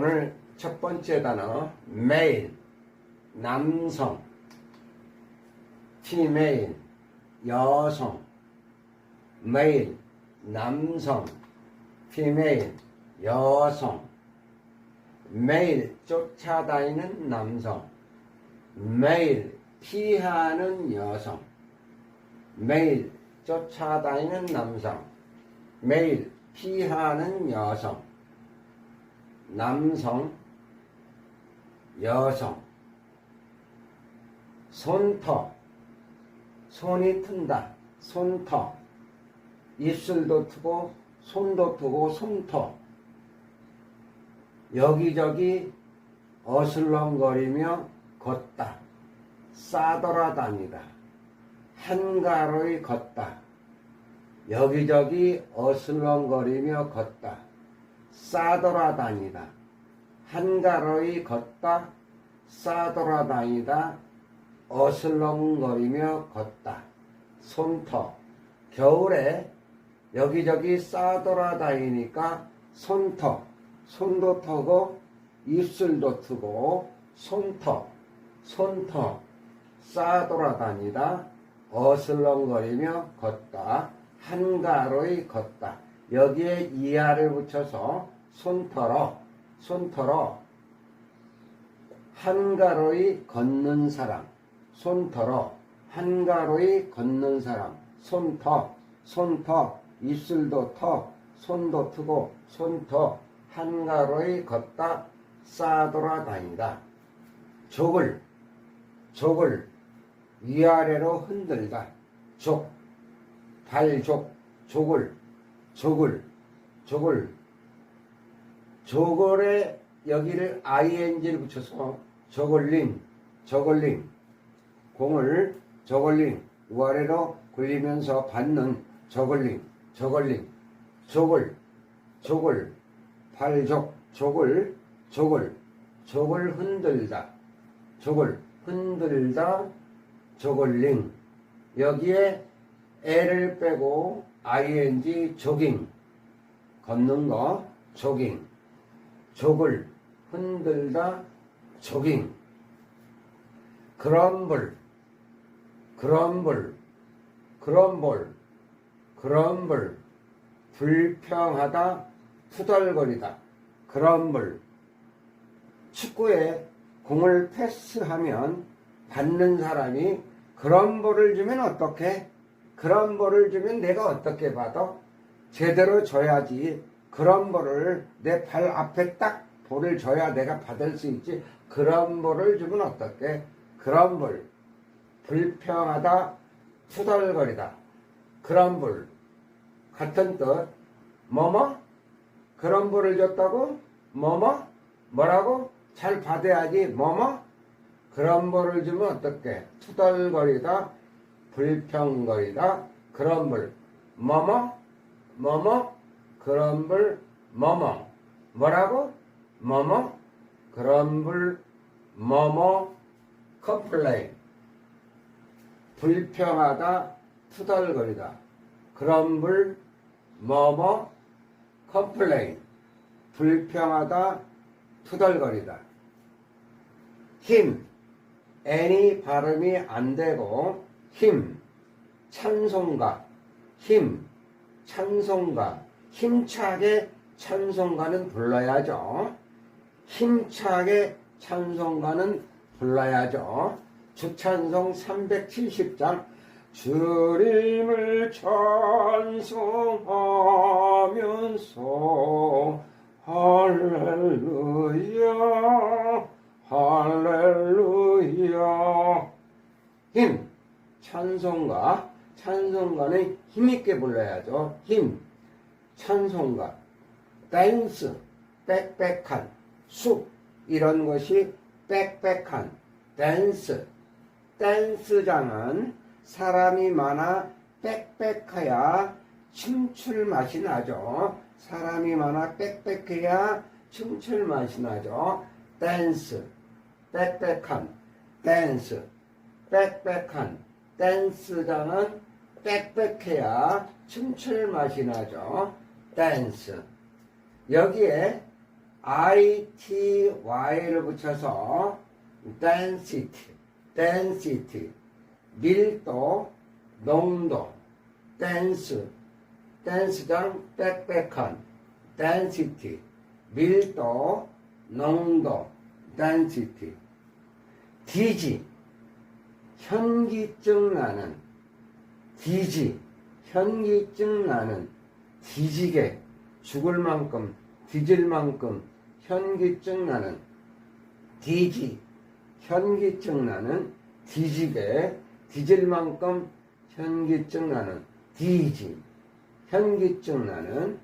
오늘 첫 번째 단어 메일. 남성. female. 여성. 메일 남성. female. 여성. 매일. 쫓아다니는 남성. 매일. 피하는 여성. 매일. 쫓아다니는 남성. 매일. 피하는 여성 남성 여성 손터 손이 튼다 손터. 입술도 트고 손도 트고 손터. 여기저기 어슬렁거리며 걷다 싸돌아다니다 한가로이 걷다. 여기저기 어슬렁거리며 걷다 싸돌아다니다. 한가로이 걷다 싸돌아다니다. 어슬렁거리며 걷다. 손터 겨울에 여기저기 싸돌아다니니까 손터 손도 터고 입술도 트고 손터 손터. 싸돌아다니다. 어슬렁거리며 걷다. 한가로이 걷다 여기에 이하를 붙여서 손터러 손터러 한가로이 걷는 사람 손터러 한가로이 걷는 사람 손터 손터. 입술도 터 손도 트고 손터. 한가로이 걷다 싸돌아다니다. 족을 족을 위아래로 흔들다. 족 발족 족을 족을 족을 조걸에 여기를 ing를 붙여서 저걸링 저걸링. 공을 저걸링 위아래로 굴리면서 받는 저걸링 저걸링. 족을 족을 발족 족을 족을 족을 흔들다 족을 흔들다 저걸링. 여기에 애를 빼고 ing 조깅 걷는 거 조깅 족을 흔들다 조깅. 그럼블 그럼블 그럼볼 그럼블 불평하다 투덜거리다. 그럼블 축구에 공을 패스하면 받는 사람이 그럼볼을 주면 어떻게 그럼볼을 주면 내가 어떻게 받아? 제대로 줘야지. 그럼볼을 내발 앞에 딱 볼을 줘야 내가 받을 수 있지. 그럼볼을 주면 어떻게? 그럼볼. 불평하다 투덜거리다. 그럼볼. 같은 뜻. 뭐뭐? 그런 볼을 줬다고? 뭐뭐? 뭐라고? 잘 받아야지. 뭐뭐? 그런 볼을 주면 어떻게? 투덜거리다 불평거리다. 그런 볼 뭐뭐? 뭐뭐? 그런 불 뭐뭐? 뭐라고? 뭐뭐? 그런 불 뭐뭐? 컴플레인. 불평하다 투덜거리다. 그런 불 뭐뭐? 컴플레인. 불평하다 투덜거리다. 힘. 애니 발음이 안 되고 힘 찬송가 힘 찬송가. 힘차게 찬송가는 불러야죠. 힘차게 찬송가는 불러야죠. 주찬송 370장 주님을 찬송하면서 할렐루야 할렐루야. 힘 찬송가 찬송가는 힘있게 불러야죠 힘 찬송가 댄스 빽빽한 숲 이런 것이 빽빽한 댄스 댄스장은 사람이 많아 빽빽해야 춤출 맛이 나죠. 사람이 많아 빽빽해야 춤출 맛이 나죠. 댄스, 빽빽한, 댄스, 빽빽한, 댄스장은 빽빽해야 춤출 맛이 나죠. 댄스. 여기에 ity를 붙여서 density, density, 밀도, 농도, dense, dense장 빽빽한, density, 밀도, 농도, density, 디지, 현기증 나는, 디지, 현기증 나는, 뒤지게, 죽을 만큼, 뒤질 만큼, 현기증 나는, 디지, 현기증 나는, 뒤지게, 뒤질 만큼, 현기증 나는, 디지, 현기증 나는,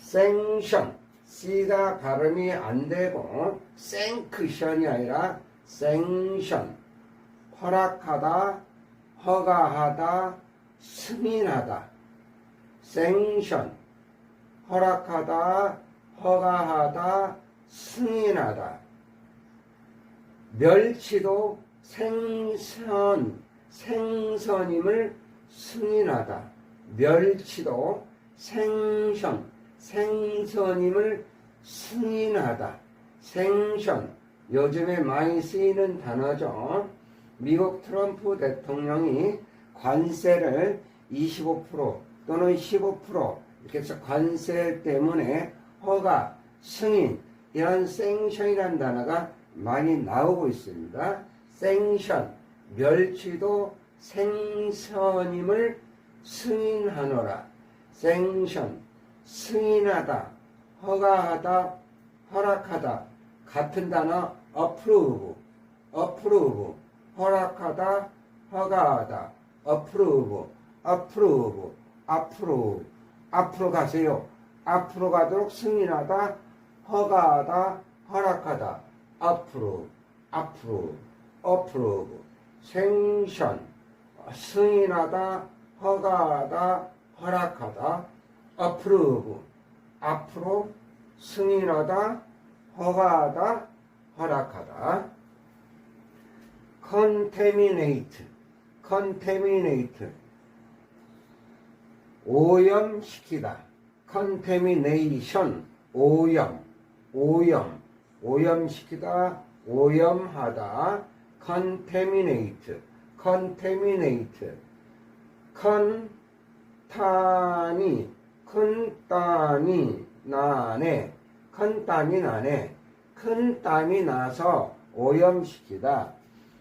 생션, C가 발음이 안 되고, 생크션이 아니라, 생션, 허락하다, 허가하다, 승인하다. 생션, 허락하다, 허가하다, 승인하다. 멸치도 생선, 생선임을 승인하다. 멸치도 생선, 생선임을 승인하다. 생선, 요즘에 많이 쓰이는 단어죠. 미국 트럼프 대통령이 관세를 25% 또는 15% 이렇게 해서 관세 때문에 허가, 승인 이런 생션이라는 단어가 많이 나오고 있습니다. 생션, 멸치도 생선임을 승인하노라. 생션, 승인하다, 허가하다, 허락하다. 같은 단어 approve, approve, 허락하다, 허가하다, approve, approve, approve. 앞으로 가세요. 앞으로 가도록 승인하다, 허가하다, 허락하다. 앞으로, 앞으로, approve. 생션, 승인하다, 허가하다, 허락하다. approve. 앞으로 승인하다, 허가하다, 허락하다. Contaminate, contaminate. 오염시키다. contamination, 오염, 오염, 오염시키다, 오염하다. contaminate, contaminate. 컨, 탄이, 큰 땀이 나네. 큰 땀이 나네. 큰 땀이 나서 오염시키다.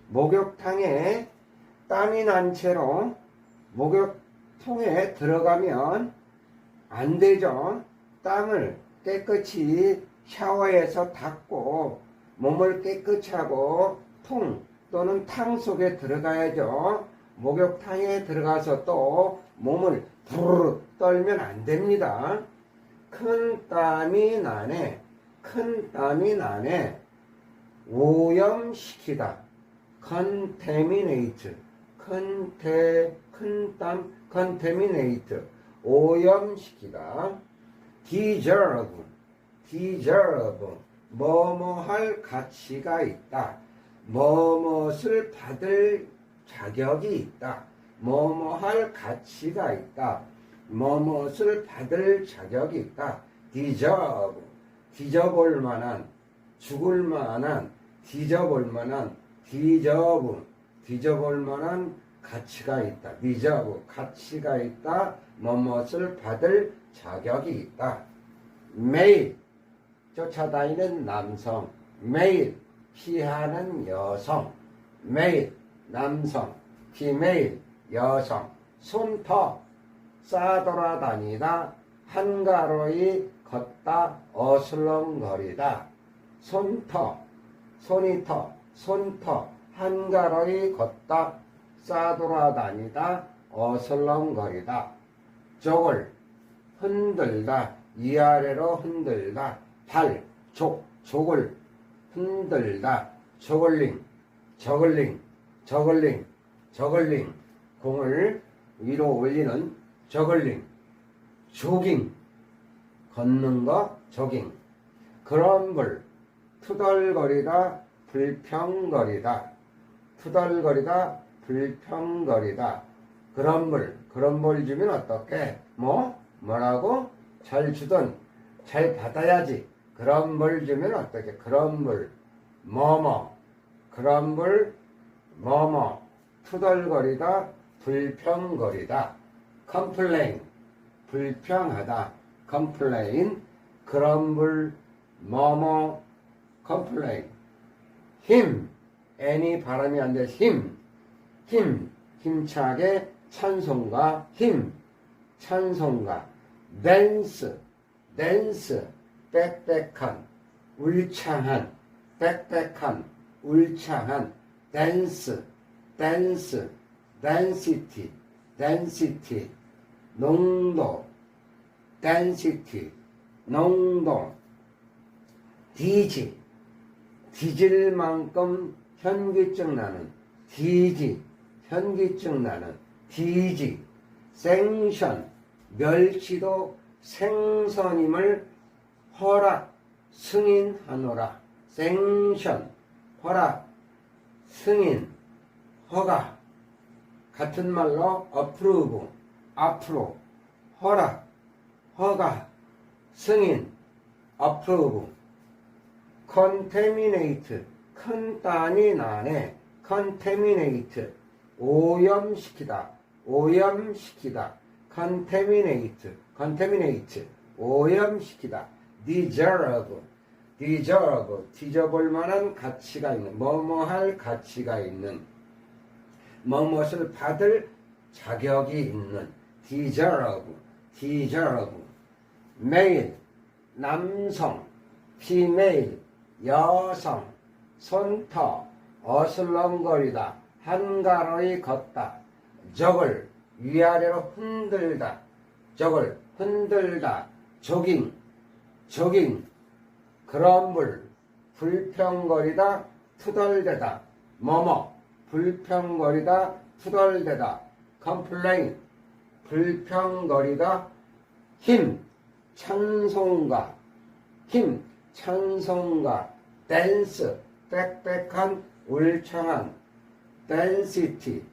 목욕탕에 땀이 난 채로 목욕통에 들어가면 안 되죠. 땀을 깨끗이 샤워해서 닦고 몸을 깨끗이 하고 통 또는 탕 속에 들어가야죠. 목욕탕에 들어가서 또 몸을 부르르 떨면 안 됩니다. 큰 땀이 나네. 큰 땀이 나네. 오염시키다. Contaminate. 컨테, 큰 땀, contaminate. 오염시키다. deserve. deserve. 뭐뭐 할 가치가 있다. 뭐뭇을 받을 자격이 있다. 뭐뭐 할 가치가 있다. 뭐뭇을 받을 자격이 있다. deserve. 뒤져볼 만한, 죽을 만한, 뒤져볼 만한, deserve. 뒤져볼 만한 가치가 있다. deserve. 가치가 있다. 뭐뭇을 받을 자격이 있다. 매일 쫓아다니는 남성, 매일 피하는 여성, 매일 남성, 피메일 여성, 손터 싸돌아다니다 한가로이 걷다 어슬렁거리다 손터 손이 터 손터 한가로이 걷다 싸돌아다니다 어슬렁거리다. 족을 흔들다 위아래로 흔들다. 발, 족, 족을 흔들다. 저글링, 저글링, 저글링, 저글링. 공을 위로 올리는 저글링 조깅. 걷는 거 조깅. 그럼블 투덜거리다 불평거리다. 투덜거리다 불평거리다. 그럼블 그럼블 주면 어떻게? 뭐? 뭐라고? 잘 주던 잘 받아야지. 그런 물 주면 어떻게? 그런 물, 뭐뭐, 그런 물, 뭐뭐, 투덜거리다, 불평거리다, complain, 불평하다, complain, 그런 물, 뭐뭐, complain, 힘, any 발음이 안 돼, 힘, 힘, 힘차게 찬송가, 힘, 찬송가, 댄스, 댄스, 빽빽한, 울창한, 빽빽한, 울창한, 댄스, 댄스, density, density, 농도, density, 농도, 디지, 디질 만큼 현기증 나는, 디지, 현기증 나는, 디지, 생션, 멸치도 생선임을 허락, 승인하노라. 생션, 허락, 승인, 허가. 같은 말로 approve, 앞으로, 허락, 허가, 승인, approve. Contaminate, 큰 딴이 나네. contaminate, 오염시키다, 오염시키다. contaminate, contaminate, 오염시키다. deserve, deserve, 뒤져볼 만한 가치가 있는, 뭐뭐할 가치가 있는, 뭐뭇을 받을 자격이 있는, deserve, deserve. male, 남성, female, 여성, 손터, 어슬렁거리다, 한가로이 걷다, 적을 위아래로 흔들다, 적을 흔들다, 조깅, 조깅, 그럼물, 불평거리다, 투덜대다, 뭐뭐, 불평거리다, 투덜대다, complain, 불평거리다, 힘, 찬송가, 힘, 찬송가, 댄스, 빽빽한, 울창한, density,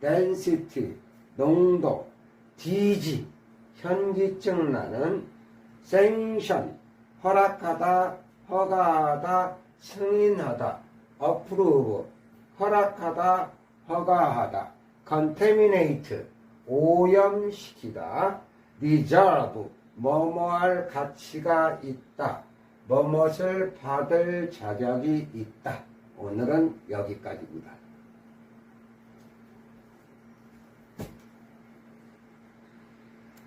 density, 농도, 디지, 현기증 나는, 생션, 허락하다, 허가하다, 승인하다, approve, 허락하다, 허가하다, contaminate, 오염시키다, deserve, 뭐뭐할 가치가 있다, 뭐뭇을 받을 자격이 있다. 오늘은 여기까지입니다.